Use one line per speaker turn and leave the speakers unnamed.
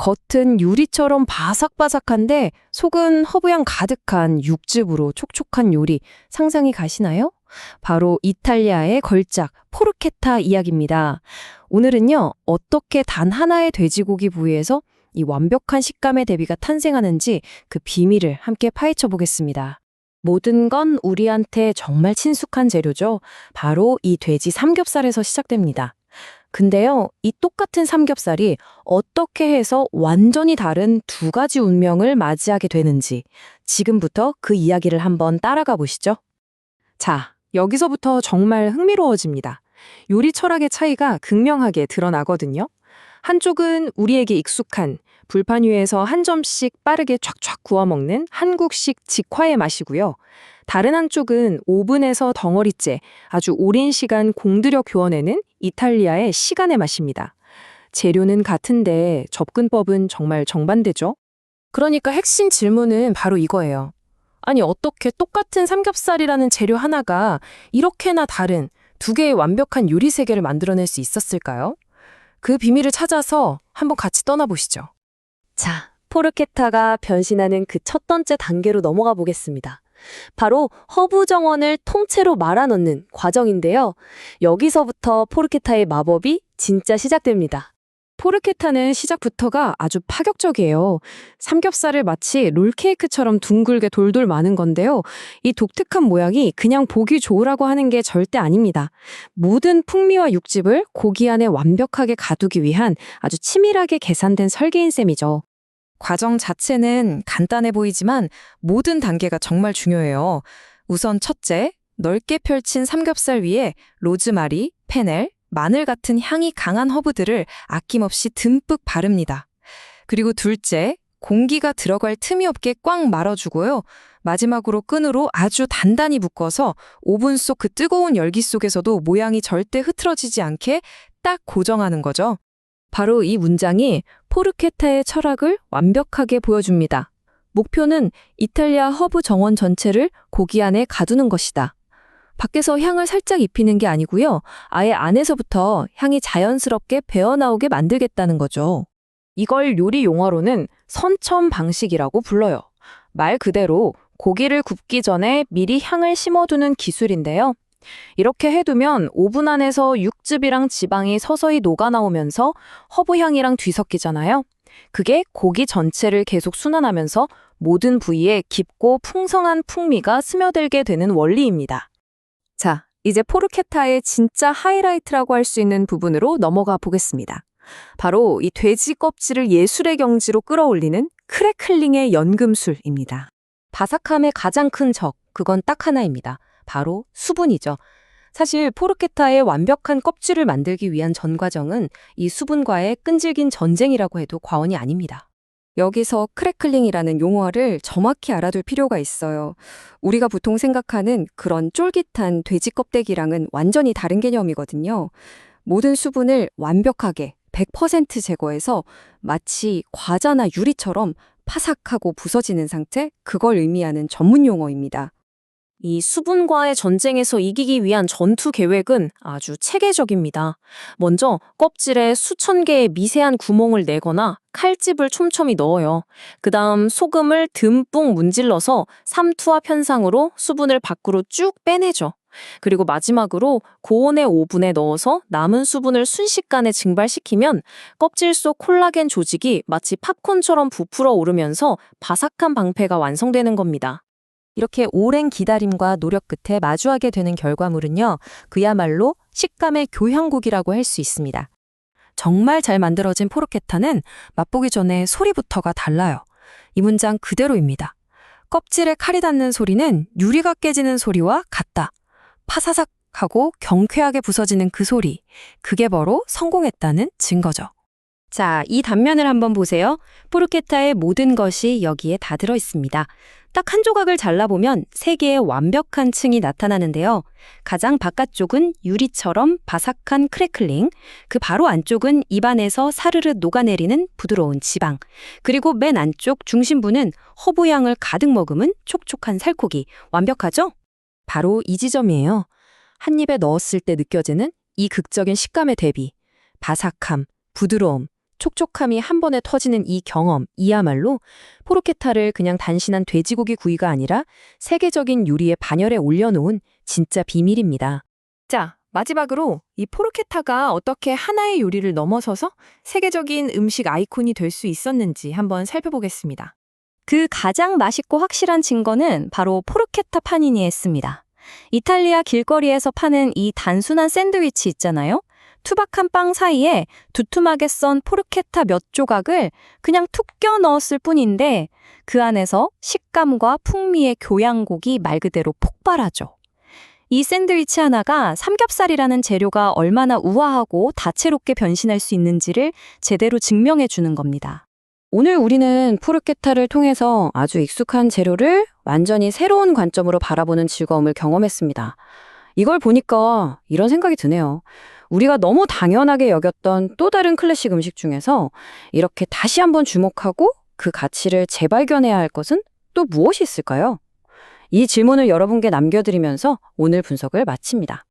겉은 유리처럼 바삭바삭한데 속은 허브향 가득한 육즙으로 촉촉한 요리 상상이 가시나요? 바로 이탈리아의 걸작 포르케타 이야기입니다. 오늘은요, 어떻게 단 하나의 돼지고기 부위에서 이 완벽한 식감의 대비가 탄생하는지 그 비밀을 함께 파헤쳐 보겠습니다. 모든 건 우리한테 정말 친숙한 재료죠. 바로 이 돼지 삼겹살에서 시작됩니다. 근데요, 이 똑같은 삼겹살이 어떻게 해서 완전히 다른 두 가지 운명을 맞이하게 되는지 지금부터 그 이야기를 한번 따라가 보시죠. 자, 여기서부터 정말 흥미로워집니다. 요리 철학의 차이가 극명하게 드러나거든요. 한쪽은 우리에게 익숙한 불판 위에서 한 점씩 빠르게 촥촥 구워 먹는 한국식 직화의 맛이고요. 다른 한쪽은 오븐에서 덩어리째 아주 오랜 시간 공들여 교원해는 이탈리아의 시간의 맛입니다. 재료는 같은데 접근법은 정말 정반대죠. 그러니까 핵심 질문은 바로 이거예요. 아니 어떻게 똑같은 삼겹살이라는 재료 하나가 이렇게나 다른 두 개의 완벽한 요리 세계를 만들어낼 수 있었을까요? 그 비밀을 찾아서 한번 같이 떠나보시죠. 자, 포르케타가 변신하는 그 첫 번째 단계로 넘어가 보겠습니다. 바로 허브 정원을 통째로 말아넣는 과정인데요. 여기서부터 포르케타의 마법이 진짜 시작됩니다. 포르케타는 시작부터가 아주 파격적이에요. 삼겹살을 마치 롤케이크처럼 둥글게 돌돌 마는 건데요. 이 독특한 모양이 그냥 보기 좋으라고 하는 게 절대 아닙니다. 모든 풍미와 육즙을 고기 안에 완벽하게 가두기 위한 아주 치밀하게 계산된 설계인 셈이죠. 과정 자체는 간단해 보이지만 모든 단계가 정말 중요해요. 우선 첫째, 넓게 펼친 삼겹살 위에 로즈마리, 페넬, 마늘 같은 향이 강한 허브들을 아낌없이 듬뿍 바릅니다. 그리고 둘째, 공기가 들어갈 틈이 없게 꽉 말아주고요. 마지막으로 끈으로 아주 단단히 묶어서 오븐 속 그 뜨거운 열기 속에서도 모양이 절대 흐트러지지 않게 딱 고정하는 거죠. 바로 이 문장이 포르케타의 철학을 완벽하게 보여줍니다. 목표는 이탈리아 허브 정원 전체를 고기 안에 가두는 것이다. 밖에서 향을 살짝 입히는 게 아니고요. 아예 안에서부터 향이 자연스럽게 배어나오게 만들겠다는 거죠. 이걸 요리 용어로는 선첨 방식이라고 불러요. 말 그대로 고기를 굽기 전에 미리 향을 심어두는 기술인데요. 이렇게 해두면 오븐 안에서 육즙이랑 지방이 서서히 녹아나오면서 허브향이랑 뒤섞이잖아요. 그게 고기 전체를 계속 순환하면서 모든 부위에 깊고 풍성한 풍미가 스며들게 되는 원리입니다. 자, 이제 포르케타의 진짜 하이라이트라고 할 수 있는 부분으로 넘어가 보겠습니다. 바로 이 돼지 껍질을 예술의 경지로 끌어올리는 크래클링의 연금술입니다. 바삭함의 가장 큰 적, 그건 딱 하나입니다. 바로 수분이죠. 사실 포르케타의 완벽한 껍질을 만들기 위한 전 과정은 이 수분과의 끈질긴 전쟁이라고 해도 과언이 아닙니다. 여기서 크래클링이라는 용어를 정확히 알아둘 필요가 있어요. 우리가 보통 생각하는 그런 쫄깃한 돼지 껍데기랑은 완전히 다른 개념이거든요. 모든 수분을 완벽하게 100% 제거해서 마치 과자나 유리처럼 파삭하고 부서지는 상태, 그걸 의미하는 전문 용어입니다. 이 수분과의 전쟁에서 이기기 위한 전투 계획은 아주 체계적입니다. 먼저 껍질에 수천 개의 미세한 구멍을 내거나 칼집을 촘촘히 넣어요. 그 다음 소금을 듬뿍 문질러서 삼투압 현상으로 수분을 밖으로 쭉 빼내죠. 그리고 마지막으로 고온의 오븐에 넣어서 남은 수분을 순식간에 증발시키면 껍질 속 콜라겐 조직이 마치 팝콘처럼 부풀어 오르면서 바삭한 방패가 완성되는 겁니다. 이렇게 오랜 기다림과 노력 끝에 마주하게 되는 결과물은요, 그야말로 식감의 교향곡이라고 할 수 있습니다. 정말 잘 만들어진 포르케타는 맛보기 전에 소리부터가 달라요. 이 문장 그대로입니다. 껍질에 칼이 닿는 소리는 유리가 깨지는 소리와 같다. 파사삭 하고 경쾌하게 부서지는 그 소리. 그게 바로 성공했다는 증거죠. 자, 이 단면을 한번 보세요. 포르케타의 모든 것이 여기에 다 들어 있습니다. 딱 한 조각을 잘라보면 세 개의 완벽한 층이 나타나는데요. 가장 바깥쪽은 유리처럼 바삭한 크래클링, 그 바로 안쪽은 입안에서 사르르 녹아내리는 부드러운 지방, 그리고 맨 안쪽 중심부는 허브향을 가득 머금은 촉촉한 살코기. 완벽하죠? 바로 이 지점이에요. 한 입에 넣었을 때 느껴지는 이 극적인 식감의 대비, 바삭함, 부드러움, 촉촉함이 한 번에 터지는 이 경험, 이야말로 포르케타를 그냥 단신한 돼지고기 구이가 아니라 세계적인 요리의 반열에 올려놓은 진짜 비밀입니다. 자, 마지막으로 이 포르케타가 어떻게 하나의 요리를 넘어서서 세계적인 음식 아이콘이 될 수 있었는지 한번 살펴보겠습니다.
그 가장 맛있고 확실한 증거는 바로 포르케타 파니니였습니다. 이탈리아 길거리에서 파는 이 단순한 샌드위치 있잖아요. 투박한 빵 사이에 두툼하게 썬 포르케타 몇 조각을 그냥 툭 껴 넣었을 뿐인데 그 안에서 식감과 풍미의 교양곡이 말 그대로 폭발하죠. 이 샌드위치 하나가 삼겹살이라는 재료가 얼마나 우아하고 다채롭게 변신할 수 있는지를 제대로 증명해 주는 겁니다.
오늘 우리는 포르케타를 통해서 아주 익숙한 재료를 완전히 새로운 관점으로 바라보는 즐거움을 경험했습니다. 이걸 보니까 이런 생각이 드네요. 우리가 너무 당연하게 여겼던 또 다른 클래식 음식 중에서 이렇게 다시 한번 주목하고 그 가치를 재발견해야 할 것은 또 무엇이 있을까요? 이 질문을 여러분께 남겨드리면서 오늘 분석을 마칩니다.